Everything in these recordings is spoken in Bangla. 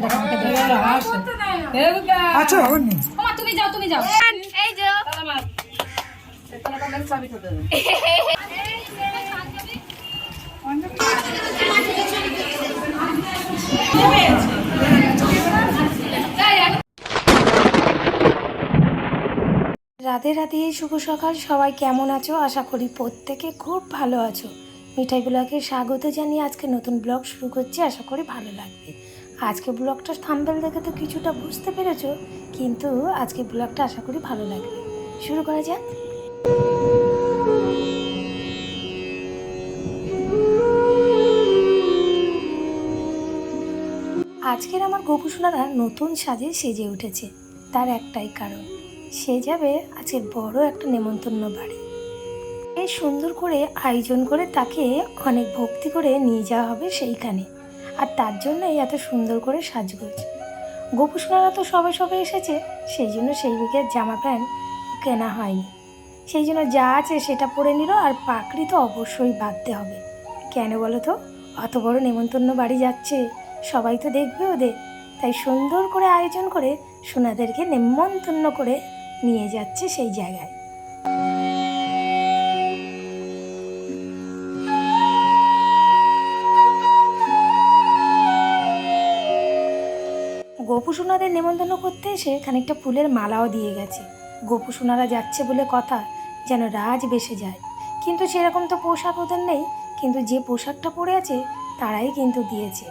দেখো আমাকে আচ্ছা ওর নেই তুমি যাও তুমি যাও। এই যে। রাধে রাধে শুভ সকাল। সবাই কেমন আছো? আশা করি প্রত্যেকে খুব ভালো আছো। মিঠাই ব্লগে স্বাগত জানিয়ে আজকে নতুন ব্লগ শুরু করছি। আশা করি ভালো লাগবে। আজকে ব্লগটা থাম্বেল দেখে তো কিছুটা বুঝতে পেরেছ, কিন্তু আজকে ব্লগটা আশা করি ভালো লাগবে। শুরু করা যাক। আজকের আমার গোপুসোনারা নতুন সাজে সেজে উঠেছে, তার একটাই কারণ, সে যাবে আজকের বড় একটা নেমন্তন্ন বাড়ি। সুন্দর করে আয়োজন করে তাকে অনেক ভক্তি করে নিয়ে যাওয়া হবে সেইখানে। আর তার জন্যই এত সুন্দর করে সাজগোজ। গোপুসোনারা তো সবে সবে এসেছে, সেই জন্য সেই বিকের জামা প্যান্ট কেনা হয়নি। সেই জন্য যা আছে সেটা পরে নিল আর পাকড়ি তো অবশ্যই বাঁধতে হবে। কেন বলো তো? অত বড় নেমন্তন্ন বাড়ি যাচ্ছে। সবাই তো দেখবে ওদের। তাই সুন্দর করে আয়োজন করে সোনাদেরকে নেমন্তন্ন করে নিয়ে যাচ্ছে সেই জায়গায়। গোপু সোনাদের নেমন্তন্ন করতে এসে খানিকটা ফুলের মালাও দিয়ে গেছে। গোপু সোনারা যাচ্ছে বলে কথা যেন রাজ বেসে যায়। কিন্তু সেরকম তো পোশাক ওদের নেই, কিন্তু যে পোশাকটা পরে আছে তারাই কিন্তু দিয়েছে।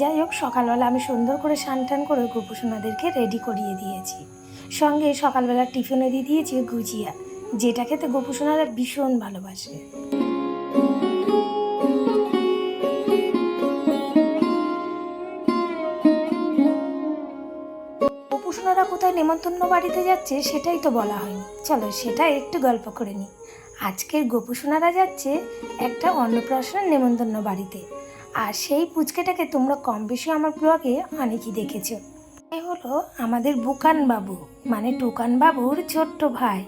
যাই হোক, সকালবেলা আমি সুন্দর করে স্নান টান করে গোপু সোনাদেরকে রেডি করিয়ে দিয়েছি। সঙ্গে সকালবেলা টিফিনে দিয়ে দিয়েছি গুজিয়া, যেটা খেতে গোপু সোনারা ভীষণ ভালোবাসে। কোথায় নেমন্তন্ন বাড়িতে যাচ্ছে সেটাই তো বলা হয়নি। চলো সেটা একটু গল্প করে নিই। আজকের গোপুসোনারা যাচ্ছে একটা অন্নপ্রাশন নেমন্তন্ন বাড়িতে। আর সেই পুচকেটাকে তোমরা কম বেশি আমার ব্লগে অনেকই দেখেছ। এ হলো আমাদের বুকান বাবু মানে টুকান বাবুর ছোট্ট ভাই।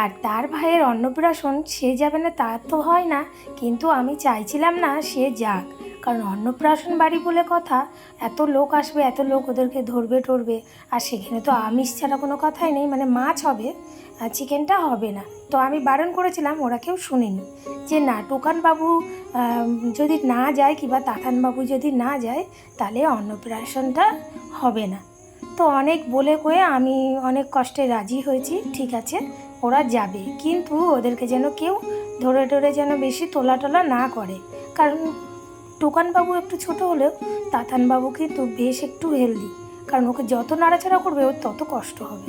আর তার ভাইয়ের অন্নপ্রাশন সে যাবে না তা তো হয় না, কিন্তু আমি চাইছিলাম না সে যাক। কারণ অন্নপ্রাশন বাড়ি বলে কথা এত লোক আসবে এত লোক ওদেরকে ধরবে টরবে আর সেখানে তো আমিষ ছাড়া কোনো কথাই নেই মানে মাছ হবে আর চিকেনটা হবে না। তো আমি বারণ করেছিলাম ওরা কেউ শুনেনি। যে না টোকান বাবু আম, যদি না যায় কিংবা তাতান বাবু যদি না যায় তাহলে অন্নপ্রাশনটা হবে না। তো অনেক বলে কয়ে আমি অনেক কষ্টে রাজি হয়েছি ঠিক আছে ওরা যাবে। কিন্তু ওদেরকে যেন কেউ ধরে ধরে যেন বেশি তোলা টোলা না করে। কারণ টোকানবাবু একটু ছোট হলেও তাতানবাবু কিন্তু বেশ একটু হেলদি কারণ ওকে যত নাড়াচাড়া করবে, ওর তত কষ্ট হবে।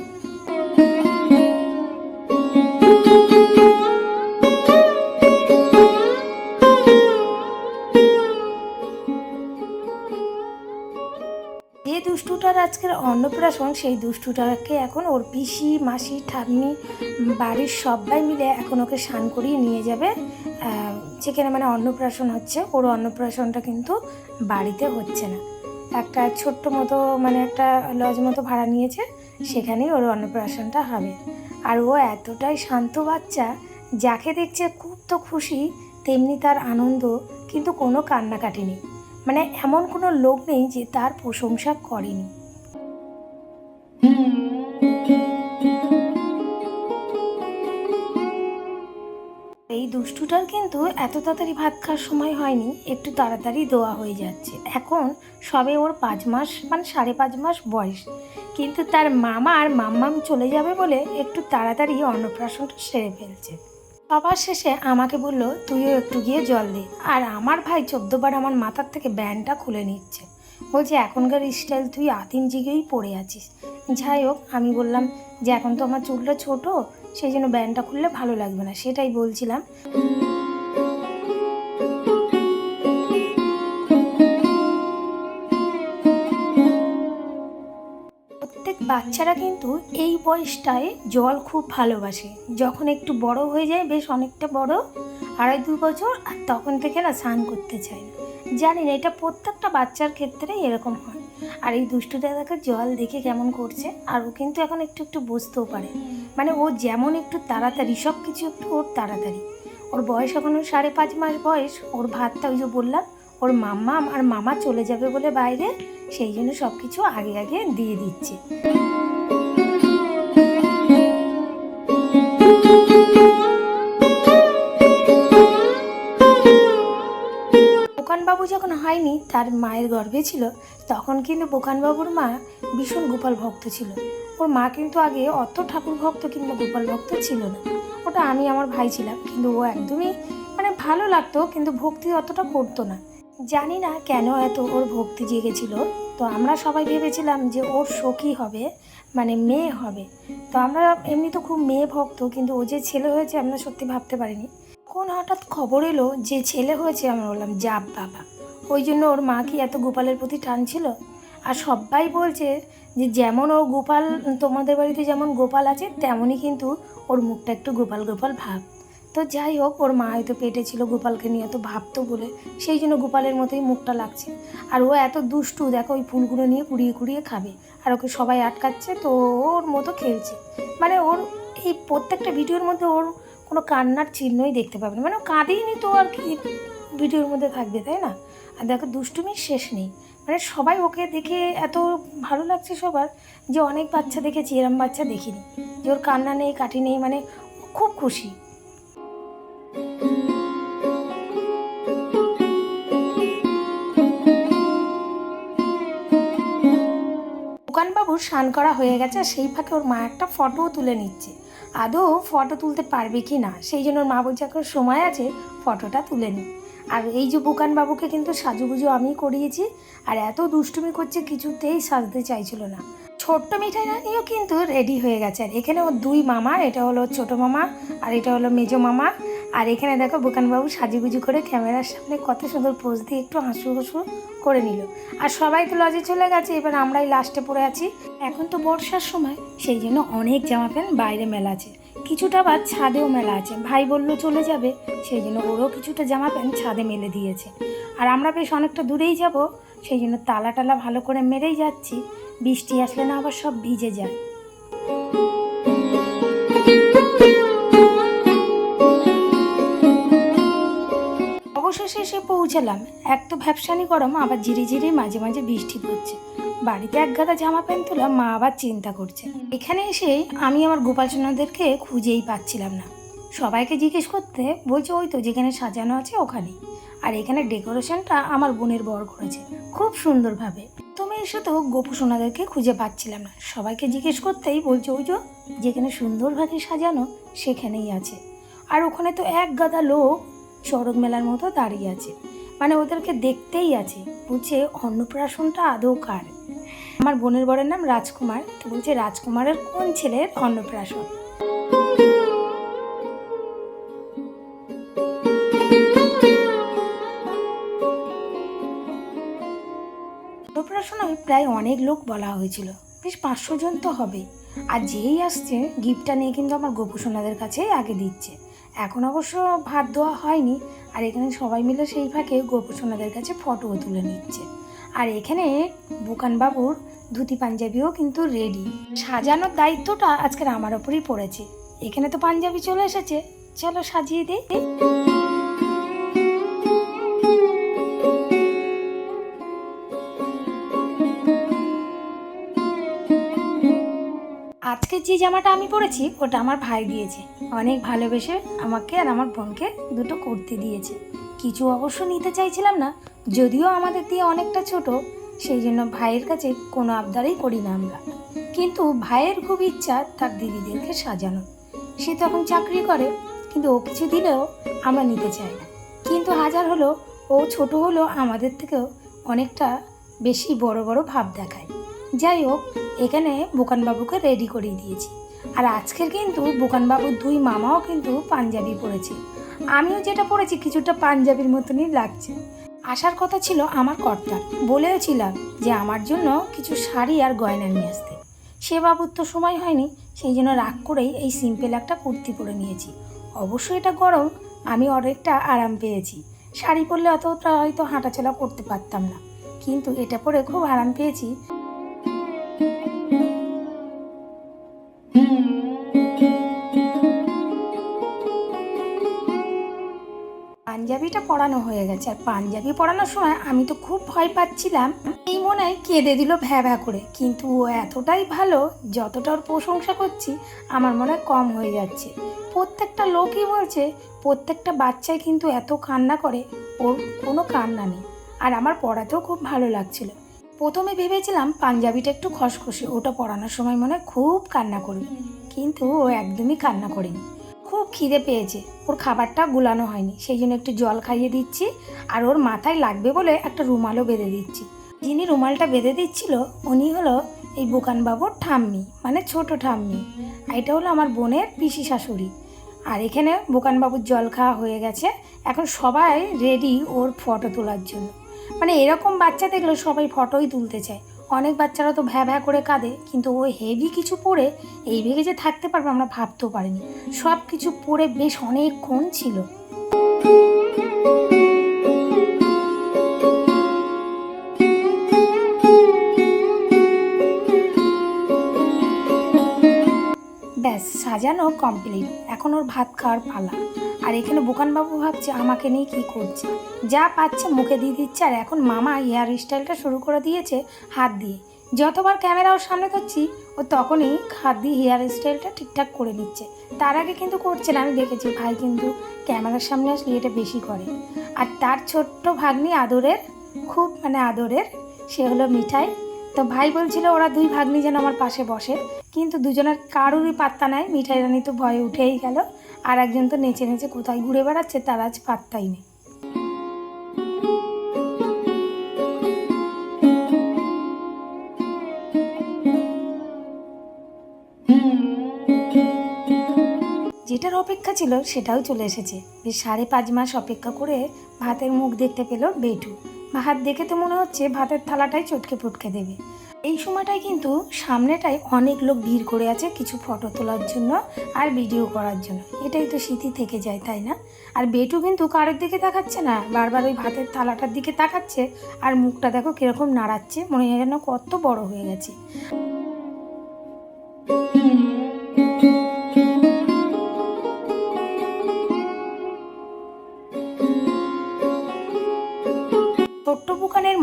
যে দুষ্টুটার আজকের অন্নপ্রাশন, সেই দুষ্টুটাকে এখন ওর পিসি, মাসি, ঠাম্মি, বাড়ির সবাই মিলে এখন ওকে স্নান করিয়ে নিয়ে যাবে যেখানে মানে অন্নপ্রাশন হচ্ছে, ওর অন্নপ্রাশনটা কিন্তু বাড়িতে হচ্ছে না। একটা ছোট্ট মতো মানে একটা লজ মতো ভাড়া নিয়েছে, সেখানেই ওর অন্নপ্রাশনটা হবে। আর ও এতটাই শান্ত বাচ্চা, যাকে দেখছে খুব তো খুশি, তেমনি তার আনন্দ কিন্তু কোনো কান্নাকাটি নেই। মানে এমন কোনো লোক নেই যে তার প্রশংসা করেনি। দুষ্টুটার কিন্তু এত তাড়াতাড়ি ভাত খাওয়ার সময় হয়নি, একটু তাড়াতাড়ি দেওয়া হয়ে যাচ্ছে। এখন সবে ওর পাঁচ মাস মানে সাড়ে পাঁচ মাস বয়স। কিন্তু তার মামা আর মাম্মাম চলে যাবে বলে একটু তাড়াতাড়ি অন্নপ্রাশনটা সেরে ফেলছে। সবার শেষে আমাকে বলল, তুইও একটু গিয়ে জল দে। আর আমার ভাই চোদ্দবার আমার মাথার থেকে ব্যান্ডটা খুলে নিচ্ছে। বলছে, এখনকার স্টাইল তুই আদিম জিগেই পড়ে আছিস। যাই হোক, আমি বললাম, যে এখন তো আমার চুলটা ছোট সেই জন্য ব্যান্ডটা খুললে ভালো লাগবে না, সেটাই বলছিলাম। বাচ্চারা কিন্তু এই বয়সটায় জল খুব ভালোবাসে। যখন একটু বড় হয়ে যায়, বেশ অনেকটা বড়, আড়াই দু বছর, আর তখন থেকে না স্নান করতে চায় না। জানি না, এটা প্রত্যেকটা বাচ্চার ক্ষেত্রেই এরকম হয়। আর এই দুষ্টু দাদাকে জল দেখে কেমন করছে, আর ও কিন্তু এখন একটু একটু বুঝতেও পারে। মানে ও যেমন একটু তাড়াতাড়ি সব কিছু একটু ওর তাড়াতাড়ি। ওর বয়স এখন ওর সাড়ে পাঁচ মাস বয়স, ওর ভাতটা ওই যে বললাম, ওর মাম্মা আর মামা চলে যাবে বলে বাইরে, সেই জন্য সব কিছু আগে আগে দিয়ে দিচ্ছে। বোকানবাবু যখন হয়নি, তার মায়ের গর্ভে ছিল, তখন কিন্তু বোকানবাবুর মা ভীষণ গোপাল ভক্ত ছিল। ওর মা কিন্তু আগে অত ঠাকুর ভক্ত কিংবা গোপাল ভক্ত ছিল না। ওটা আমি আমার ভাই ছিলাম, কিন্তু ও একদমই মানে ভালো লাগতো, কিন্তু ভক্তি অতটা করতো না। জানি না কেন এত ওর ভক্তি জেগেছিল, তো আমরা সবাই ভেবেছিলাম যে ওর সখী হবে মানে মেয়ে হবে। তো আমরা এমনি তো খুব মেয়ে ভক্ত, কিন্তু ও যে ছেলে হয়েছে আমরা সত্যি ভাবতে পারিনি। কোন হঠাৎ খবর এলো যে ছেলে হয়েছে, আমরা বললাম যাব বাবা। ওই জন্য ওর মা কি এত গোপালের প্রতি টান ছিল? আর সবাই বলছে যে যেমন ও গোপাল, তোমাদের বাড়িতে যেমন গোপাল আছে, তেমনই কিন্তু ওর মুখটা একটু গোপাল গোপাল ভাব। তো যাই হোক, ওর মা হয়তো পেটে ছিল গোপালকে নিয়ে এত ভাবতো বলে, সেই জন্য গোপালের মতোই মুখটা লাগছে। আর ও এত দুষ্টু, দেখো ওই ফুলগুলো নিয়ে কুড়িয়ে কুড়িয়ে খাবে। আর ওকে সবাই আটকাচ্ছে, তো ওর মতো খেলছে। মানে ওর এই প্রত্যেকটা ভিডিওর মধ্যে ওর কোনো কান্নার চিহ্নই দেখতে পাবে না। মানে ও কাঁদেইনি তো আর কি, ভিডিওর মধ্যে থাকবে, তাই না? আর দেখো দুষ্টুমির শেষ নেই। মানে সবাই ওকে দেখে এত ভালো লাগছে সবার যে অনেক বাচ্চা দেখেছি, এরম বাচ্চা দেখিনি। যে ওর কান্না নেই, কাঠি নেই মানে খুব খুশি। দোকানবাবুর স্নান করা হয়ে গেছে, সেই ফাঁকে ওর মা একটা ফটোও তুলে নিচ্ছে। আদৌ ফটো তুলতে পারবে কি না? সেই জন্য ওর মা বলছে, এখন সময় আছে ফটোটা তুলে নি। আর এই যে বুকান বাবুকে কিন্তু সাজুগুজু আমি করিয়েছি, আর এত দুষ্টুমি করছে কিছুতেই সাজতে চাইছিল না। ছোট্ট মিঠাই রানিও কিন্তু রেডি হয়ে গেছে। আর এখানে ওর দুই মামা, এটা হলো ছোট মামা, আর এটা হলো মেজো মামা। আর এখানে দেখো বুকানবাবু সাজুগুজু করে ক্যামেরার সামনে কত সুন্দর পোজ দিয়ে একটু হাসু হাসু করে নিল। আর সবাই তো লজে চলে গেছে, এবার আমরাই লাস্টে পড়ে আছি। এখন তো বর্ষার সময়, সেই জন্য অনেক জামা প্যান্ট বাইরে মেলা আছে। কিছুটা আবার ছাদেও মেলা আছে। ভাই বলল, চলে যাবে। সেই জন্য ওরও কিছুটা জামা প্যান্ট ছাদে মেলে দিয়েছে। আর আমরা বেশ অনেকটা দূরেই যাব সেই জন্য তালা টালা ভালো করে মেরেই যাচ্ছি। বৃষ্টি আসলে না আবার সব ভিজে যায়। অবশেষে এসে পৌঁছালাম। এক তো ভ্যাপসানি গরম, আবার ঝিরি ঝিরি মাঝে মাঝে বৃষ্টি পড়ছে। বাড়িতে এক গাদা জামা প্যান্ট তোলা মা আবার চিন্তা করছে। এখানে এসে আমি আমার গোপাল সোনাদেরকে খুঁজেই পাচ্ছিলাম না। সবাইকে জিজ্ঞেস করতে বলছে, ওই তো যেখানে সাজানো আছে ওখানে আর এখানে ডেকোরেশনটা আমার বোনের বর করেছে, খুব সুন্দরভাবে। তুমি এসে তো গোপু সোনাদেরকে খুঁজে পাচ্ছিলাম না। সবাইকে জিজ্ঞেস করতেই বলছে, ওই যে যেখানে সুন্দরভাবে সাজানো সেখানেই আছে। আর ওখানে তো এক গাদা লোক চড়ক মেলার মতো দাঁড়িয়ে আছে। মানে ওদেরকে দেখতেই আছে। বলছে, অন্নপ্রাশনটা আদৌ কার? আমার বোনের বরের নাম রাজকুমার। তো বলছে, রাজকুমারের কোন ছেলের অন্নপ্রাশন অন্নপ্রাশনায় প্রায় অনেক লোক বলা হয়েছিল। বেশ পাঁচশো জন তো হবে। আর যেই আসছে, গিফটটা নিয়ে কিন্তু আমার গোপুসোনাদের কাছেই আগে দিচ্ছে। এখন অবশ্য ভাত দেওয়া হয়নি। আর এখানে সবাই মিলে সেই ফাঁকে গোপুসোনাদের কাছে ফটোও তুলে নিচ্ছে। আর এখানে বুকানবাবুর ধুতি পাঞ্জাবিও কিন্তু রেডি সাজানোর দায়িত্বটা আজকের আমার ওপরই পড়েছে। এখানে তো পাঞ্জাবি চলে এসেছে। চলো সাজিয়ে দিই। আজকে যে জামাটা আমি পরেছি, ওটা আমার ভাই দিয়েছে। অনেক ভালোবেসে আমাকে আর আমার বোনকে দুটো কুর্তি দিয়েছে। কিছু অবশ্য নিতে চাইছিলাম না যদিও আমাদের দিয়ে অনেকটা ছোট, সেই জন্য ভাইয়ের কাছে কোনো আবদারই করি না আমরা। কিন্তু ভাইয়ের খুব ইচ্ছা তার দিদিদেরকে সাজানো সে তখন চাকরি করে, কিন্তু ও কিছু দিলেও আমরা নিতে চাই না। কিন্তু হাজার হলো ও ছোট হলো আমাদের থেকেও অনেকটা বেশি বড় বড় ভাব দেখায়। যাই হোক, এখানে বোকানবাবুকে রেডি করিয়ে দিয়েছি। আর আজকের কিন্তু বোকানবাবুর দুই মামাও কিন্তু পাঞ্জাবি পরেছে। আমিও যেটা পরেছি, কিছুটা পাঞ্জাবির মতনই লাগছে। আসার কথা ছিল আমার কর্তার। বলেওছিলাম যে আমার জন্য কিছু শাড়ি আর গয়না নিয়ে আসতে। সে বাবুর তো সময় হয়নি, সেই জন্য রাগ করেই এই সিম্পল একটা কুর্তি পরে নিয়েছি। অবশ্যই এটা গরম, আমি অনেকটা আরাম পেয়েছি। শাড়ি পরলে অতটা হয়তো হাঁটাচলা করতে পারতাম না। কিন্তু এটা পরে খুব আরাম পেয়েছি। পরানো হয়ে গেছে। আর পাঞ্জাবি পড়ানোর সময় আমি তো খুব ভয় পাচ্ছিলাম। এই মনে হয় কেঁদে দিল ভ্যা ভ্যা করে। কিন্তু ও এতটাই ভালো, যতটা ওর প্রশংসা করছি, আমার মনে হয় কম হয়ে যাচ্ছে। প্রত্যেকটা লোকই বলছে, প্রত্যেকটা বাচ্চাই কিন্তু এত কান্না করে, ওর কোনো কান্না নেই। আর আমার পড়াতেও খুব ভালো লাগছিল। প্রথমে ভেবেছিলাম পাঞ্জাবিটা একটু খসখসে, ওটা পড়ানোর সময় মনে খুব কান্না করবে। কিন্তু ও একদমই কান্না করেনি। খুব খিদে পেয়েছে। ওর খাবারটা গুলানো হয়নি। সেই জন্য একটু জল খাইয়ে দিচ্ছি আর ওর মাথায় লাগবে বলে একটা রুমালও বেঁধে দিচ্ছি। যিনি রুমালটা বেঁধে দিচ্ছিল, উনি হলো এই বোকানবাবুর ঠাম্মি মানে ছোট ঠাম্মি। আর এটা হলো আমার বোনের পিসি শাশুড়ি। আর এখানে বোকানবাবুর জল খাওয়া হয়ে গেছে। এখন সবাই রেডি ওর ফটো তোলার জন্য। মানে এরকম বাচ্চা দেখলে সবাই ফটোই তুলতে চায়। অনেক বাচ্চারা তো ভ্যা ভ্যা করে কাঁদে, কিন্তু ও হেভি কিছু পরে এই ভেগে যে থাকতে পারবে আমরা ভাবতেও পারিনি। সব কিছু পরে বেশ অনেকক্ষণ ছিল। ব্যাস, সাজানো কমপ্লিট এখন ওর ভাত খাওয়ার পালা। আর এখানে বোকানবাবু ভাবছে আমাকে নিয়ে কি করছে। যা পাচ্ছে মুখে দিয়ে দিচ্ছে আর এখন মামা হেয়ার স্টাইলটা শুরু করে দিয়েছে হাত দিয়ে। যতবার ক্যামেরা ওর সামনে ধরছি, ও তখনই হাত দিয়ে হেয়ার স্টাইলটা ঠিকঠাক করে নিচ্ছে। তার আগে কিন্তু করছে না, আমি দেখেছি ভাই কিন্তু ক্যামেরার সামনে আসলে এটা বেশি করে। আর তার ছোট্ট ভাগ্নি আদরের, খুব মানে আদরের, সে হলো মিঠাই। তো ভাই বলছিল ওরা দুই ভাগ্নি যেন আমার পাশে বসে। কিন্তু দুজনের কারোরই পাত্তা নাই, মিঠাই রানী তো ভয়ে উঠেই গেল। আর একজন তো নেচে নেচে কোথায় ঘুরে বেড়াচ্ছে, তার আজ পাত্তাই নেই। যেটার অপেক্ষা ছিল সেটাও চলে এসেছে। বেশ সাড়ে পাঁচ মাস অপেক্ষা করে ভাতের মুখ দেখতে পেল বেটু। ভাত দেখে তো মনে হচ্ছে ভাতের থালাটাই চটকে ফুটকে দেবে। এই সময়টায় কিন্তু সামনেটায় অনেক লোক ভিড় করে আছে কিছু ফটো তোলার জন্য আর ভিডিও করার জন্য। এটাই তো স্মৃতি থেকে যায়, তাই না? আর বেটু কিন্তু কারোর দিকে তাকাচ্ছে না, বারবার ওই ভাতের থালাটার দিকে তাকাচ্ছে আর মুখটা দেখো কীরকম নাড়াচ্ছে, মনে হয় যেন কত বড় হয়ে গেছে।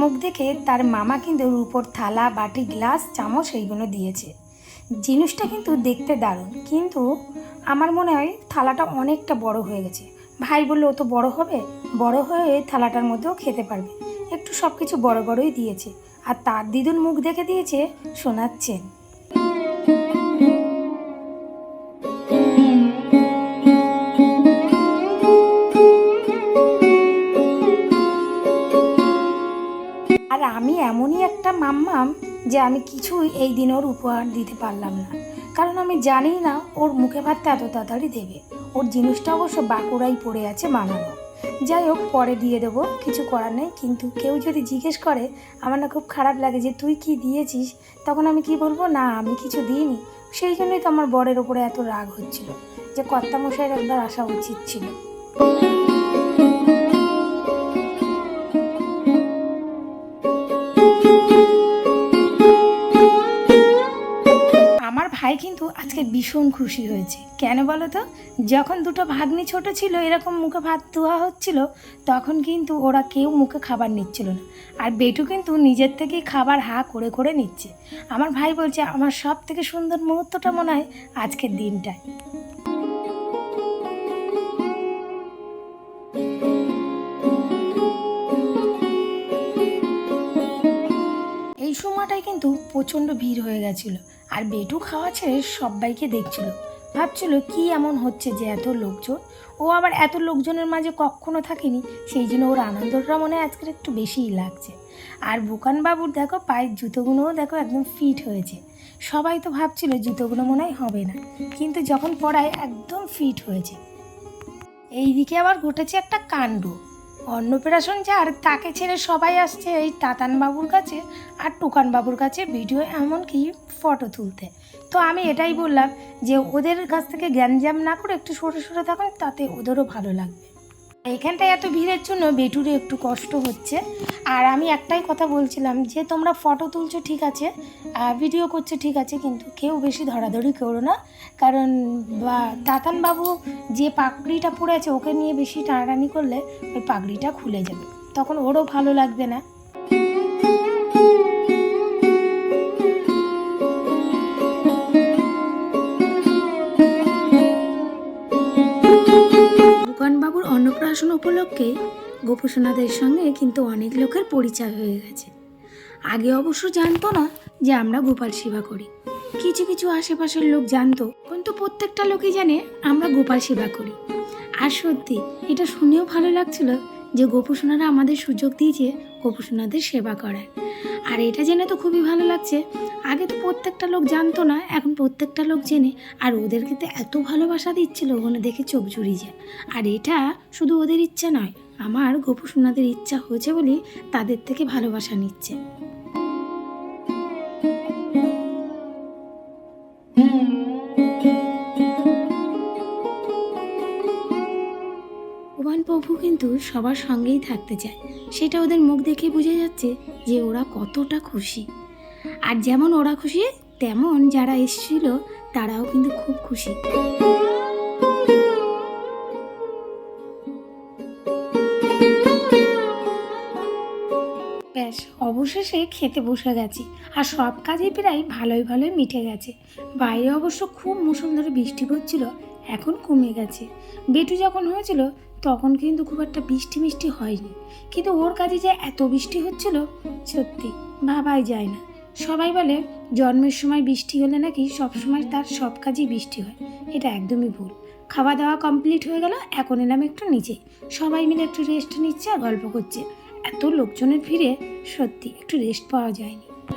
মুখ দেখে তার মামা কিন্তু রূপর থালা, বাটি, গ্লাস, চামচ এইগুলো দিয়েছে। জিনিসটা কিন্তু দেখতে দারুণ, কিন্তু আমার মনে হয় থালাটা অনেকটা বড় হয়ে গেছে। ভাই বলল, ও তো বড় হবে? বড় হয়ে থালাটার মধ্যেও খেতে পারবে। একটু সব কিছু বড় বড়ই দিয়েছে। আর তার দিদুর মুখ দেখে দিয়েছে, শোনাচ্ছেন। এমনই একটা মাম্মাম যে আমি কিছুই এই দিন ওর উপহার দিতে পারলাম না। কারণ আমি জানি না ওর মুখে ভাতটা এত তাড়াতাড়ি দেবে। ওর জিনিসটা অবশ্য বাঁকুড়াই পড়ে আছে বানানো যাই হোক, পরে দিয়ে দেবো। কিছু করার নেই। কিন্তু কেউ যদি জিজ্ঞেস করে, আমার না খুব খারাপ লাগে যে তুই কি দিয়েছিস, তখন আমি কি বলব? না, আমি কিছু দিইনি। সেই জন্যই তো আমার বরের ওপরে এত রাগ হচ্ছিল। যে কর্তামশাইয়ের একবার আসা উচিত ছিল। ভাই কিন্তু আজকে ভীষণ খুশি হয়েছে। কেন বলো তো? যখন দুটো ভাগ্নি ছোট ছিল, এরকম মুখে ভাত ধোয়া হচ্ছিল, তখন কিন্তু ওরা কেউ মুখে খাবার নিচ্ছিল না। আর বেটু কিন্তু নিজের থেকেই খাবার হা করে করে নিচ্ছে। আমার ভাই বলছে, আমার সব থেকে সুন্দর মুহূর্তটা মনে হয় আজকের দিনটায়। এই সময়টাই কিন্তু প্রচণ্ড ভিড় হয়ে গেছিল। আর বেটু খাওয়া ছেড়ে সবাইকে দেখছিল। ভাবছিল, কি এমন হচ্ছে যে এত লোকজন? ও আবার এত লোকজনের মাঝে কখনো থাকেনি, সেই জন্য ওর আনন্দটা মনে হয় আজকের একটু বেশিই লাগছে। আর বুকান বাবুর দেখো পায়ের জুতোগুলোও দেখো একদম ফিট হয়েছে। সবাই তো ভাবছিল জুতোগুলো মনে হয় হবে না, কিন্তু যখন পড়ায় একদম ফিট হয়েছে। এইদিকে আবার ঘটেছে একটা কাণ্ড। অন্নপ্রাশন যার, তাকে ছেড়ে সবাই আসছে এই তাতান বাবুর কাছে আর টুকানবাবুর কাছে ভিডিও এমনকি ফটো তুলতে। তো আমি এটাই বললাম যে ওদের কাছ থেকে জ্ঞানজাম না করে একটু সরে সরে থাকুন, তাতে ওদেরও ভালো লাগবে। এখানটায় এত ভিড়ের জন্য বেটুরে একটু কষ্ট হচ্ছে। আর আমি একটাই কথা বলছিলাম যে, তোমরা ফটো তুলছো ঠিক আছে ভিডিও করছ ঠিক আছে, কিন্তু কেউ বেশি ধরাধরি করো না। কারণ, বা তাতান বাবু যে পাগড়িটা পরে আছে, ওকে নিয়ে বেশি টানাটানি করলে ওই পাগড়িটা খুলে যাবে। তখন ওরও ভালো লাগবে না। বাবুর উপলক্ষে গোপুসোনাদের সঙ্গে কিন্তু অনেক লোকের পরিচয় হয়ে গেছে। আগে অবশ্য জানতো না যে আমরা গোপাল সেবা করি। কিছু কিছু আশেপাশের লোক জানতো, কিন্তু প্রত্যেকটা লোকই জানে আমরা গোপাল সেবা করি। আর সত্যি, এটা শুনেও ভালো লাগছিল যে গোপুসোনারা আমাদের সুযোগ দিয়েছে গোপসোনাদের সেবা করার আর এটা জেনে তো খুবই ভালো লাগছে। আগে তো প্রত্যেকটা লোক জানতো না, এখন প্রত্যেকটা লোক জেনে। আর ওদেরকে তো এত ভালোবাসা দিচ্ছিল, ওখানে দেখে চোখ জুড়িয়ে যায়। আর এটা শুধু ওদের ইচ্ছা নয়, আমার গোপসোনাদের ইচ্ছা হয়েছে বলেই তাদের থেকে ভালোবাসা নিচ্ছে। ভগবান কিন্তু সবার সঙ্গেই থাকতে চায়। সেটা ওদের মুখ দেখে বোঝা যাচ্ছে যে ওরা কতটা খুশি। আর যেমন ওরা খুশি, তেমন যারা এসেছিল তারাও কিন্তু খুব খুশি। ব্যাস, অবশেষে খেতে বসে গেছি। আর সব কাজই প্রায় ভালোই ভালোই মিটে গেছে। বাইরে অবশ্য খুব মুসলধারে বৃষ্টি পড়ছিল, এখন কমে গেছে। বেটু যখন হয়েছিল তখন কিন্তু খুব একটা বৃষ্টি মিষ্টি হয়নি। কিন্তু ওর কাজে যে এত বৃষ্টি হচ্ছিল, সত্যি ভাবাই যায় না। সবাই বলে, জন্মের সময় বৃষ্টি হলে নাকি সব সময় তার সব কাজেই বৃষ্টি হয়। এটা একদমই ভুল। খাওয়া দাওয়া কমপ্লিট হয়ে গেল এখন এলাম একটু নিচে। সবাই মিলে একটু রেস্ট নিচ্ছে আর গল্প করছে। এত লোকজনের ভিড়ে সত্যি একটু রেস্ট পাওয়া যায়নি।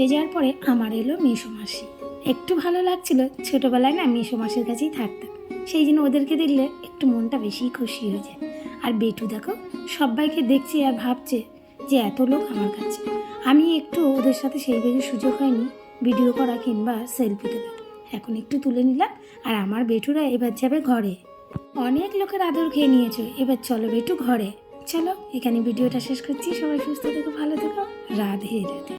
কাজ মিটে যাওয়ার পরে আমার এলো মেসো মাসি। একটু ভালো লাগছিল, ছোটোবেলায় না মেসো মাসির কাছেই থাকতাম। সেই জন্য ওদেরকে দেখলে একটু মনটা বেশি খুশি হয়ে যায়। আর বেটু দেখো, সবাইকে দেখছে আর ভাবছে যে এত লোক আমার কাছে। আমি একটু ওদের সাথে সেই সেইভাবে সুযোগ হয়নি, ভিডিও করা কিংবা সেলফি তোলা। এখন একটু তুলে নিলাম আর আমার বেটুরা এবার যাবে ঘরে। অনেক লোকের আদর খেয়ে নিয়েছো, এবার চলো বেটু ঘরে। চলো, এখানে ভিডিওটা শেষ করছি। সবাই সুস্থ থেকো, ভালো থেকো। রাধে রাধে।